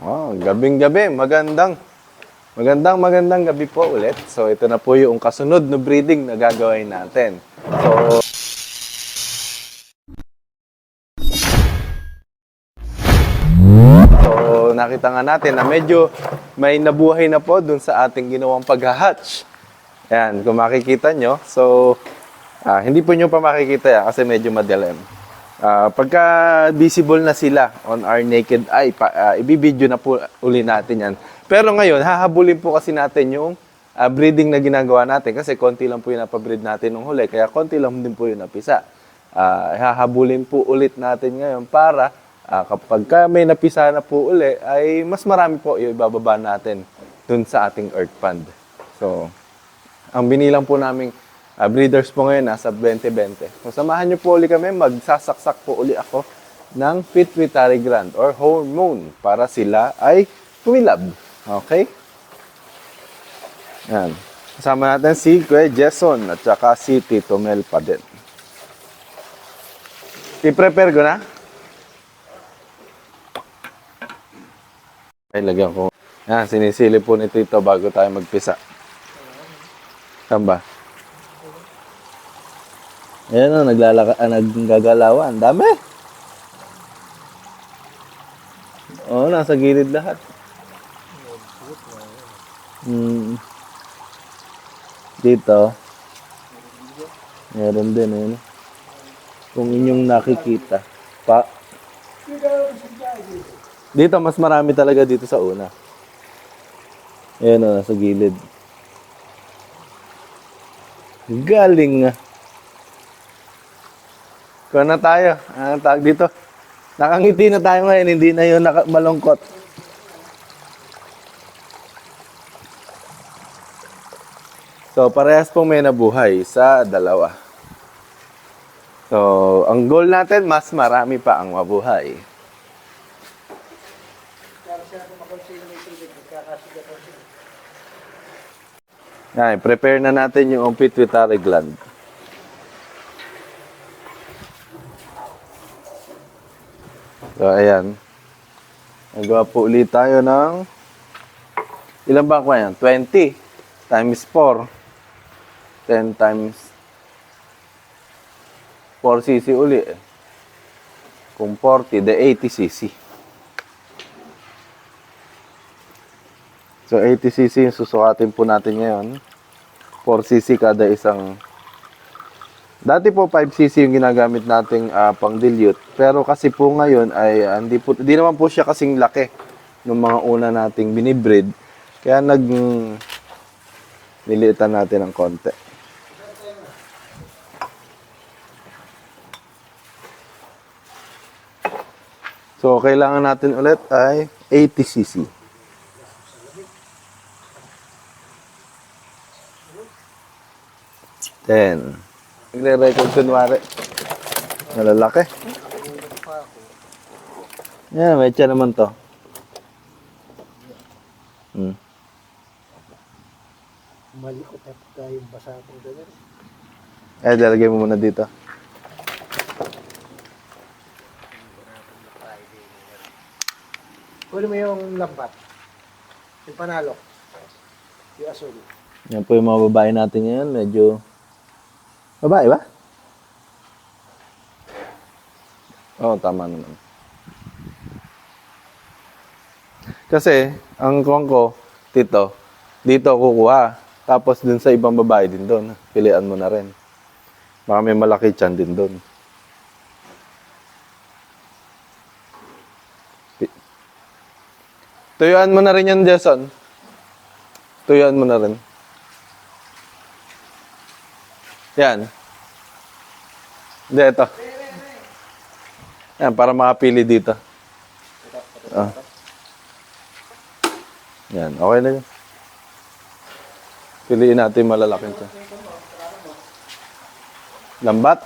Oh, gabing-gabi, magandang magandang magandang gabi po ulit. So ito na po yung kasunod na breeding na gagawin natin. So So nakita nga natin na medyo may nabuhay na po dun sa ating ginawang pag-hatch. Ayan, kung makikita nyo. So, ah, hindi po nyo pa makikita yan kasi medyo madilim. Ah, pagka visible na sila on our naked eye, pa, ah, ibibideo na po uli natin yan. Pero ngayon, hahabulin po kasi natin yung ah, breeding na ginagawa natin kasi konti lang po yung napabreed natin nung huli, kaya konti lang din po yung napisa. Ah, hahabulin po ulit natin ngayon para ah, kapag ka may napisa na po uli, ay mas marami po yung ibababa natin dun sa ating earth pond. So, ang binilang po naming ah, breeders po ngayon nasa 20-20. So samahan niyo po uli kami, magsasaksak po uli ako ng pituitary gland or hormone para sila ay kumilab. Okay? Yan. Kasama natin si Kuya Jason at saka si Tito Mel pa din. I-prepare ko na? Ay, lagyan ko. Yan, sinisili po ni Tito bago tayo magpisa. Saan ba? Ayan o, naglalaka, ah, naggagalawan. Dami! Oo, nasa gilid lahat. Hmm. Dito. Meron din, ayun. Kung inyong nakikita. Pa. Dito, mas marami talaga dito sa una. Ayan o, nasa gilid. Galing nga. Kuha na tayo. Ano tawag dito? Nakangiti na tayo ngayon, hindi na yun malungkot. So, parehas pong may nabuhay sa dalawa. So, ang goal natin, mas marami pa ang mabuhay. Yan, prepare na natin yung pituitary gland. So, ayan. Nagawa po ulit tayo ng ilan ba ko yan? 20 times 4. 10 times 4 cc uli. Kung 40, the 80 cc. So 80 cc yung susukatin po natin ngayon. 4 cc kada isang Dati po 5 cc yung ginagamit nating ah, pang dilute. Pero kasi po ngayon ay ah, hindi po di naman po siya kasing laki ng mga una nating binibreed. Kaya nag niliitan natin ng konti. So, kailangan natin ulit ay 80 cc. Nagre-record kunwari. Malalaki. Yan, may tiyan naman to. Hmm. Malikot at tayong basa kong ganyan. Eh, lalagay mo muna dito. Kunin mo yung lambat. Yung panalo. Yung asul. Yan po yung mga babae natin ngayon. Medyo... Babae ba? Oo, tama naman. Kasi, ang kuwang ko, tito, dito kukuha. Tapos dun sa ibang babae din doon. Pilian mo na rin. Baka may malaki tiyan din doon. Tuyuan mo na rin yan, Jason. Tuyuan mo na rin. Yan. Hindi, ito. Yan, para makapili dito. Ah. Yan, okay na yun. Piliin natin malalaking ito. Lambat?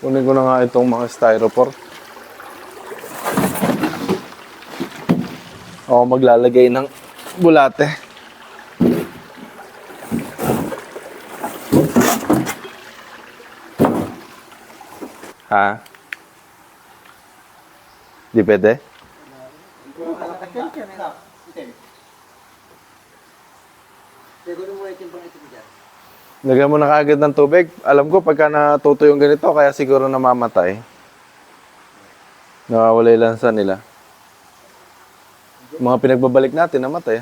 Kunin ko na nga itong mga styrofoam. Ako maglalagay ng bulate. Ha? Di pwede? Siguro mo ito pang ito dyan. Lagyan mo na kaagad ng tubig. Alam ko, pagka natuto yung ganito, kaya siguro namamatay. Nawawala yung lansa nila. Mga pinagbabalik natin, namatay.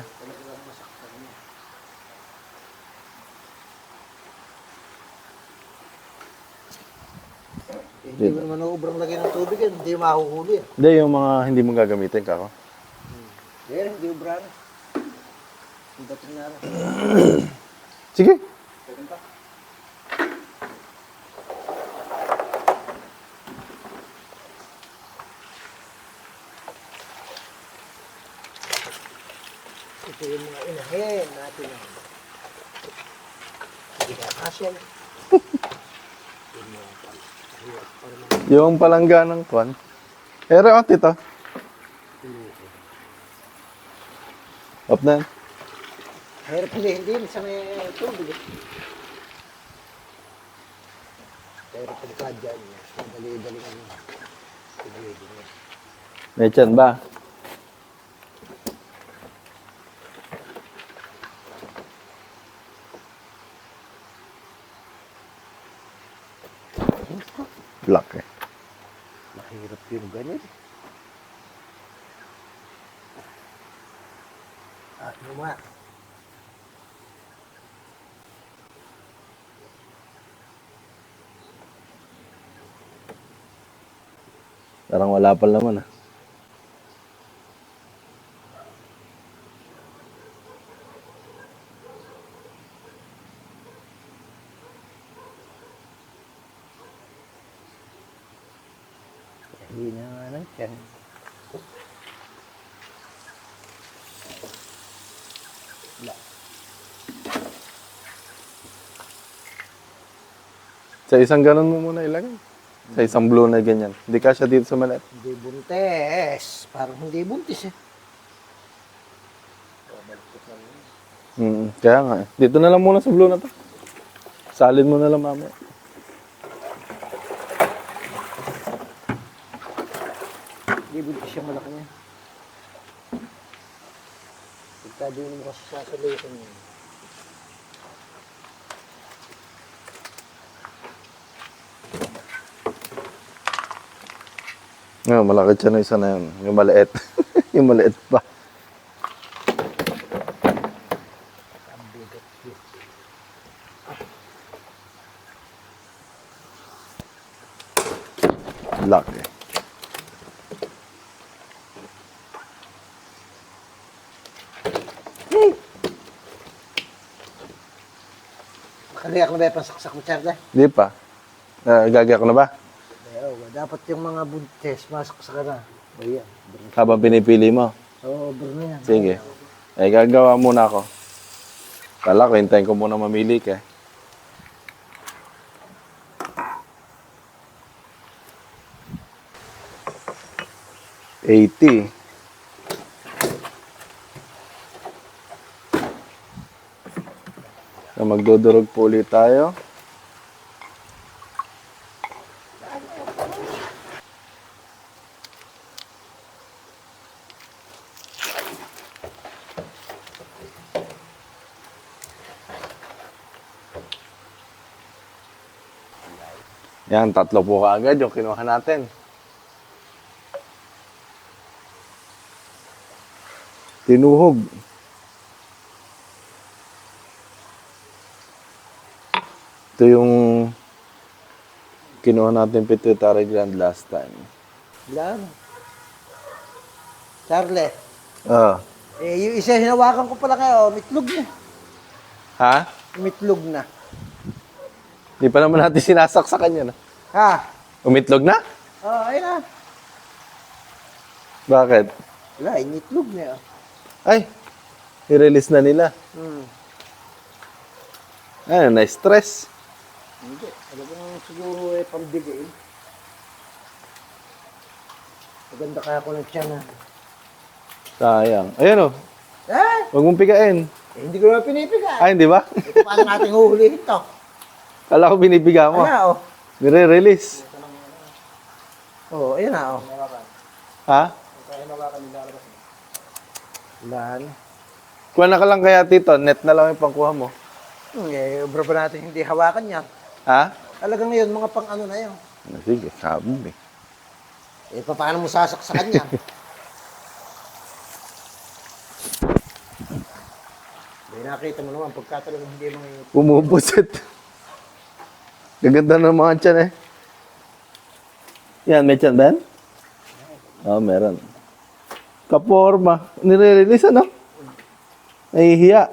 Hindi mo naman ubrang lagay ng tubig. Hindi mahuhuli. Hindi, yung mga hindi mo gagamitin, kako. Eh, hindi ubra na. Ang dating na. Sige. Ito yung mga inahin natin. Hindi ka kasyan. Yung palangga ng kwan. Ere, oh, tito. Up na. yan. Hirap hindi. Sa may tubig. Pero pagka dyan, madali-dali ano. Tiyan ba? Black eh. Mahirap yung ganyan. Ah, nga? Parang wala pa naman ah. Sa isang ganun mo muna ilagay. Sa isang blue na ganyan. Hindi ka siya dito sa maliit. Hindi buntis. Parang hindi buntis eh. Mm, kaya nga eh. Dito na lang muna sa blue na to. Salin mo na lang mamaya. Hindi buntis siya malaki niya. Pagka di mo kasi sasalukin niya. Ngayon, malaki siya na isa na yun. Yung maliit. yung maliit pa. Laki. Makaliyak na ba yung pansaksak mo, Charda? Di pa. Uh, gagayak na ba? Dapat yung mga buntis, masok sa kana. Ayan, bro. Habang pinipili mo. Oo, bro na yan. Sige. Ay, gagawa muna ako. Kala ko, hintayin ko muna mamili ka. eh. Eighty. So, magdudurog po ulit tayo. Yan, tatlo po kaagad yung kinuha natin. Tinuhog. Ito yung kinuha natin pituitary gland last time. Ilan? Charlie, Ah. eh, yung isa hinawakan ko pala kayo, mitlog na. Ha? Mitlog na. Di pa naman natin sinasaksakan yan. ah. Ha? Umitlog na? Oo, oh, ayun na. Bakit? Wala, initlog na. oh. Ay, i-release na nila. Hmm. Ay, na-stress. Hindi. Alam ko siguro eh, pambigay. Maganda kaya ko ng tiyan na. Sayang. Ayan o, Eh, huwag mong pigain. eh, hindi ko naman pinipiga. Ay, hindi ba? Ito paano natin huhulihin to? Kala ko binibiga mo. Kaya oh. Nire-release. Oo, oh, ayan na, oh. Ha? Lahan. Kuha na ka lang kaya tito, net na lang yung pangkuha mo. Hmm, eh, obra pa natin hindi hawakan yan. Ha? Talagang ngayon, mga pang ano na yun. Ah, Sige, sabi. Eh, pa- paano mo sasaksakan yan? May nakita mo naman, pagka talagang hindi mo ngayon. Gaganda ng mga tiyan eh. Yan, may tiyan ba yan? Oo, oh, meron. Kaporma. Nire-release ano? Nahihiya.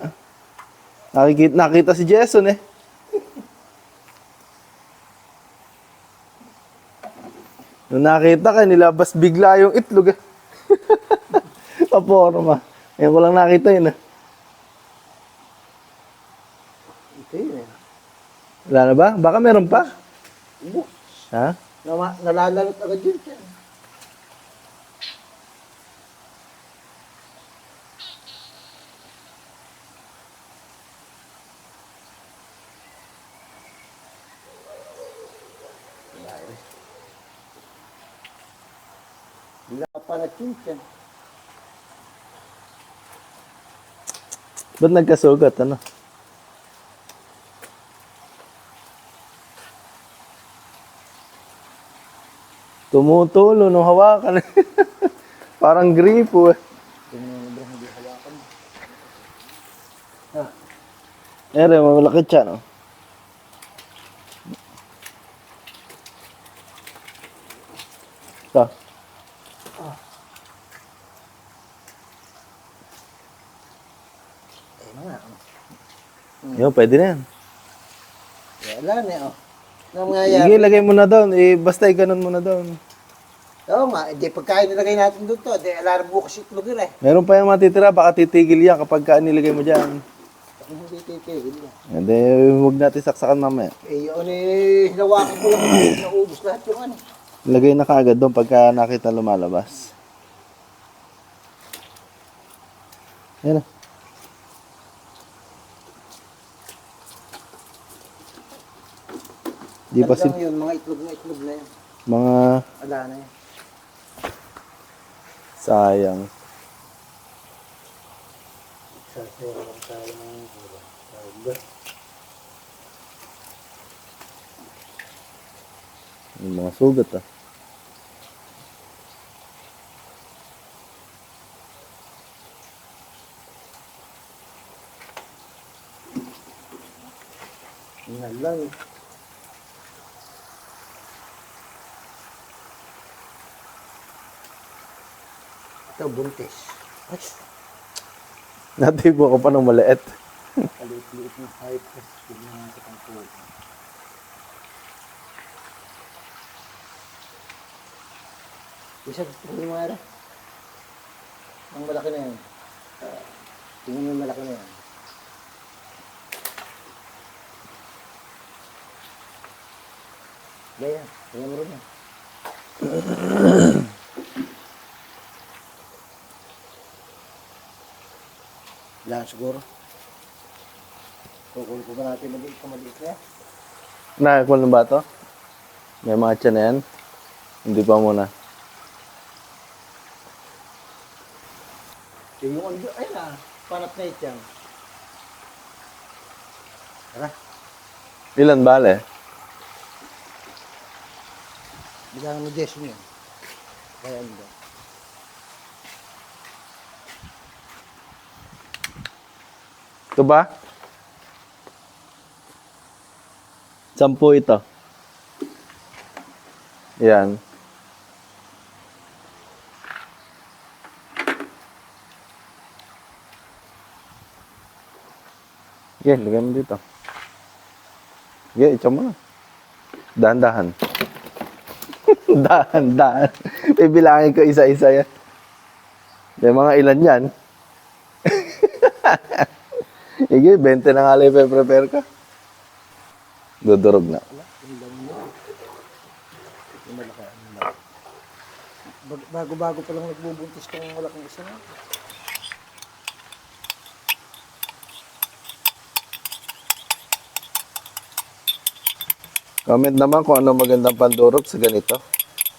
Nakikita, nakita si Jason eh. Nung nakita ka, nilabas bigla yung itlog eh. Kaporma. Ngayon ko lang nakita yun eh. Ito yun eh. Wala na ba? Baka meron pa. Ubo. Ha? Nama- Nalalalot agad yun. siya. Wala pa na chinchen. Ba't nagkasugat? Ano? Tumutulo nung hawakan. Parang gripo eh. Ere, malaki siya, no? Ito. Eh. Yun, pwede na yan. Wala na oh. Sige, lagay mo na doon. Eh, basta iganon mo na doon. Oo nga, hindi pagkain nilagay natin doon to, di alarm bukas itlog yun eh. Meron pa yung matitira, baka titigil yan kapag ka nilagay mo dyan. Hindi titigil yan. Hindi, huwag natin saksakan mamaya. Eh, yun eh, hinawakan ko lang, naubos lahat yung ano. Lagay na kaagad doon pagka nakita lumalabas. Yan na. Di pa si Talagang yun, mga itlog na itlog na yun. mga Wala na yun. Sayang. Yung mga sugat ah. Yan Ito, buntis. Ay, Natibo ko pa ng maliit. Kalit-liit ng cypress. Tignan natin ang puso. Isa, tingnan mo nga rin. Ang malaki na yan. Tingnan mo yung malaki na yan. Gaya, tingnan mo rin yan. Lang siguro. Kukul ko ba natin maliit ka maliit na yan? Nakakul na ba to? May mga tiyan na yan? Hindi pa muna. Yung yung ano, ay na, panat na ito yan. Tara, Ilan bale? bilangan mo Jason yun. Kaya ano Ito ba? Sampu ito. Yan. Sige, lagay mo dito. Sige, itcha mo na. Dahan-dahan. Dahan-dahan. Bibilangin ko isa-isa yan. May mga ilan yan. Sige, 20 na nga lang prepare ka. Dudurog na. Bag- Bago-bago pa lang nagbubuntis kung wala kang isa na. Comment naman kung ano magandang pandurog sa ganito.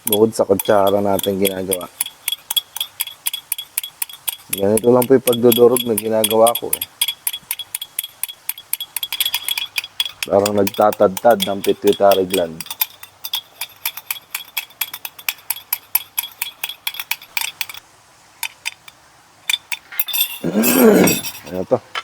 Bukod sa kutsara natin ginagawa. Ganito lang po yung pagdudurog na ginagawa ko eh. Parang nagtatadtad ng pituitary gland. ano to?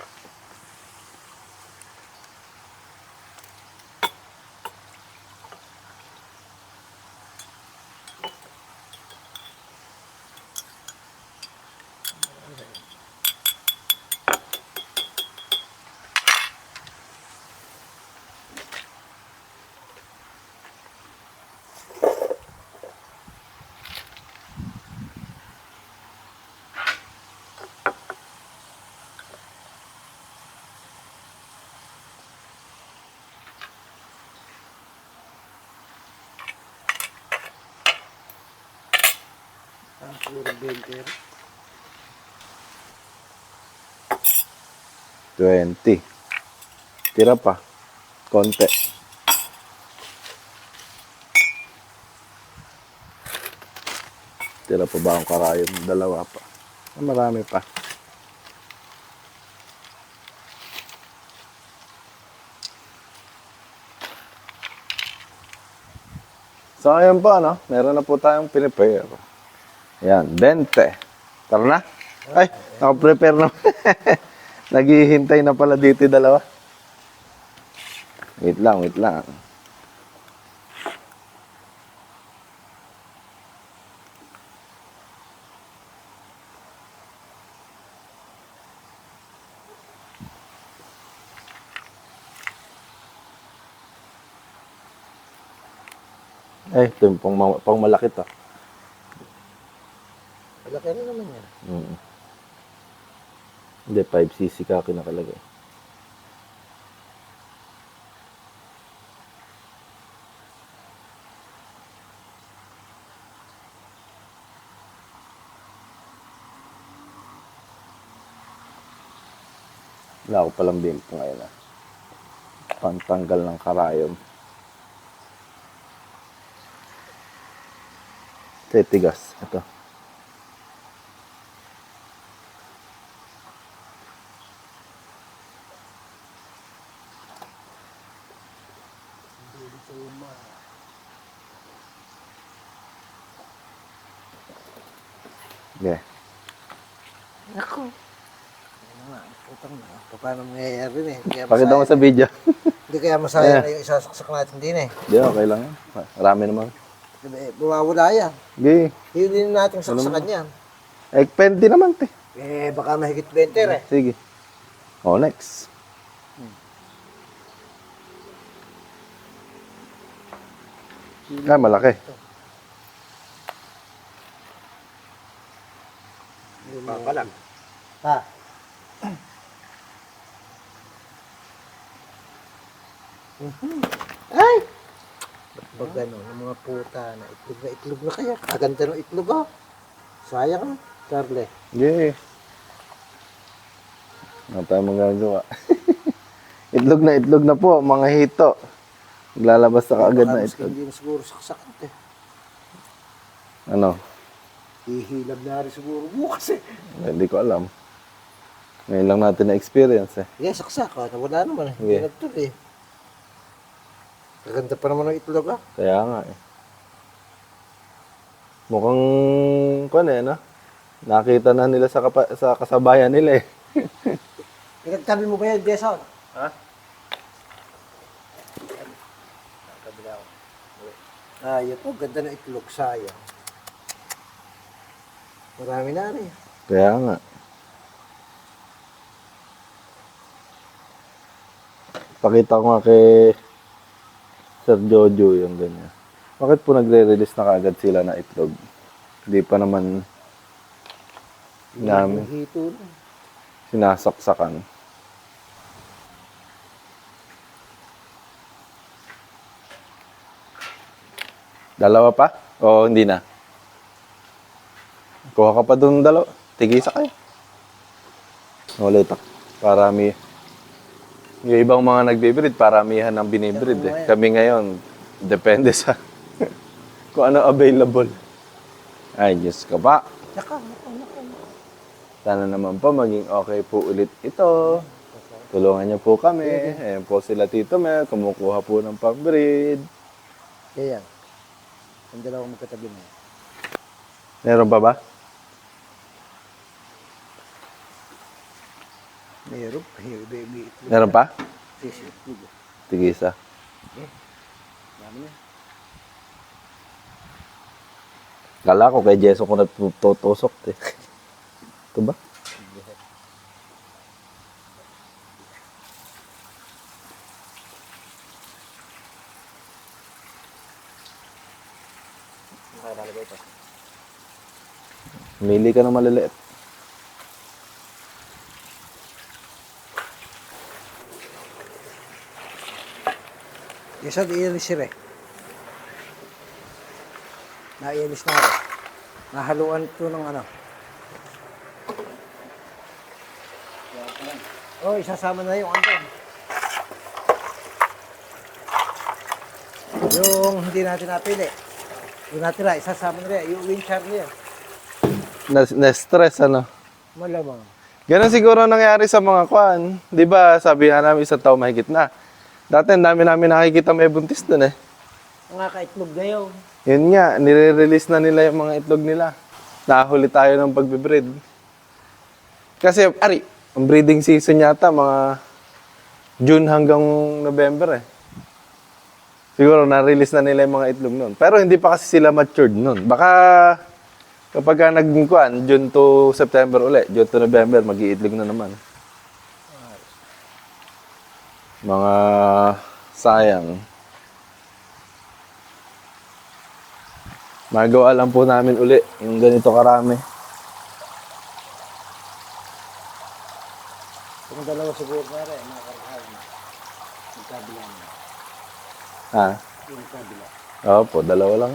Puro benter. 20. Tira pa. Konti. Tira pa ba ang karayon? Dalawa pa. Ah, Marami pa. So, ayan po, ano? Meron na po tayong pinipare. Ayan, 20. Tara na. Ay, nakaprepare na. Naghihintay na pala dito dalawa. Wait lang, wait lang. Eh, ito yung pang, pang malaki to. Malaki na naman yan. Mm. Hindi, 5cc ka kinakalagay. Wala ko palang bimpo ngayon ah. Pantanggal ng karayom. Titigas. Ito. Yeah. Ako. Ano nga, putang na. Paano mangyayari rin eh. Kaya Pakita mo masaya- sa video. Hindi kaya masaya na yung isasaksak natin din eh. Hindi, okay lang yan. Marami naman. Diba, eh, Bumawala yan. Sige. Yun din natin saksakan yan. Eh, pwede naman, te. Eh, baka mahigit 20 eh. Sige. Oh, next. Ay, malaki. Papalag. Ha? Mhm. Ay! Ba't ba gano'n, ang mga puta na itlog na itlog na kaya. Kaganda ng itlog ah. Sayang ah, Charlie. Sige. Ano tayo magagawa? itlog na itlog na po, mga hito. Naglalabas sa kaagad na itlog. Hindi na siguro saksakan eh. Ano? Ihilab na rin siguro bukas eh. Eh, Hindi ko alam. Ngayon lang natin na-experience eh. Yeah, saksak ah. Wala naman eh. Hindi nagtul eh. Kaganda pa naman ng itlog ah. Kaya nga eh. Mukhang, kung eh, no? Nakita na nila sa, kapa- sa kasabayan nila eh. Pinagtabi mo ba yan, Jason? Ha? Kabila ko. Ah, yun po. Ganda ng itlog. Sayang. Marami na rin. Kaya nga. Pakita ko nga kay Sir Jojo yung ganyan. Bakit po nagre-release na kaagad sila na itlog? Hindi pa naman namin na. sinasaksakan. Dalawa pa? O hindi na? Kuha ka pa doon dalawa. Tigisa kayo. Ulit ako. Parami. Yung ibang mga nagbibreed, paramihan ng binibreed eh. Kami ngayon, depende sa kung ano available. Ay, Diyos ka pa. Naka, naka, naka. Sana naman po maging okay po ulit ito. Tulungan niyo po kami. Ayan po sila Tito Mel, kumukuha po ng pambreed. Kaya yan. Ang dalawang magkatabi na. Meron pa ba? Meron. Itlog. Meron pa? Itlog. Tigisa. Dami na. Kala ko kay Jeso ko natutusok. Eh. Ito ba? Nakakalagay pa. Mili ka ng maliliit. Isa di iyalis siya eh. Naiyalis na ako. Nahaluan to ng ano. Oh, isasama na yung ano. Yung hindi natin napili. Yung natira, isasama rin. Yung winchar niya. Na- Na-stress ano. Malamang. Ganun siguro nangyari sa mga kwan. Di ba sabi nga namin isang taon mahigit na. Dati ang dami namin nakikita may buntis dun eh. Ang nakaitlog na yun. Yun nga, nire-release na nila yung mga itlog nila. Nahuli tayo ng pagbe-breed. Kasi, ari, ang breeding season yata, mga June hanggang November eh. Siguro, na-release na nila yung mga itlog nun. Pero hindi pa kasi sila matured nun. Baka, kapag ka nagkuhan, June to September uli, June to November, mag-iitlog na naman. Mga sayang. Magawa lang po namin uli yung ganito karami. Kung dalawa siguro na rin, mga karkahan. Yung kabila kabila. Opo, dalawa lang.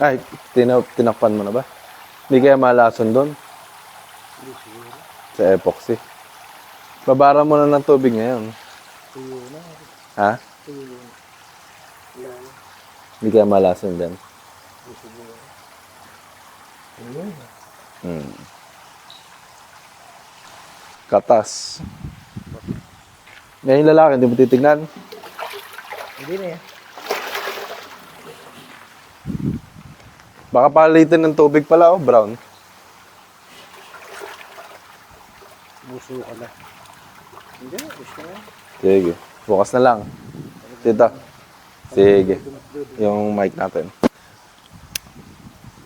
Ay, tina tinakpan mo na ba? Hindi kaya malason doon? Hindi siguro. Sa epoxy. Babara mo na ng tubig ngayon. Tuyo na. Ha? Tuyo na. Hindi kaya malason din. Hindi siguro. Ayun. Hmm. Katas. Ngayon lalaki, hindi mo titignan. Hindi na yan. Baka palitin ng tubig pala, oh, brown. Buso ka na. Hindi, gusto na. Sige, bukas na lang. Tito. Sige. Yung mic natin.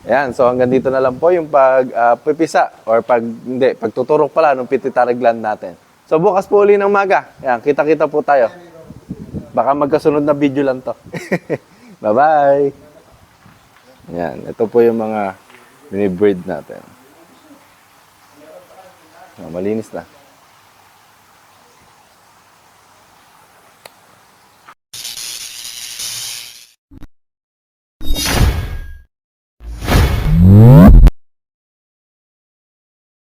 Ayan, so hanggang dito na lang po yung pag ah, pipisa or pag hindi, pagtuturok pala ng pituitary gland natin. So bukas po uli ng maga. Ayan, kita-kita po tayo. Baka magkasunod na video lang to. Bye-bye. Ayan, ito po yung mga mini-breed natin. Ah, malinis na.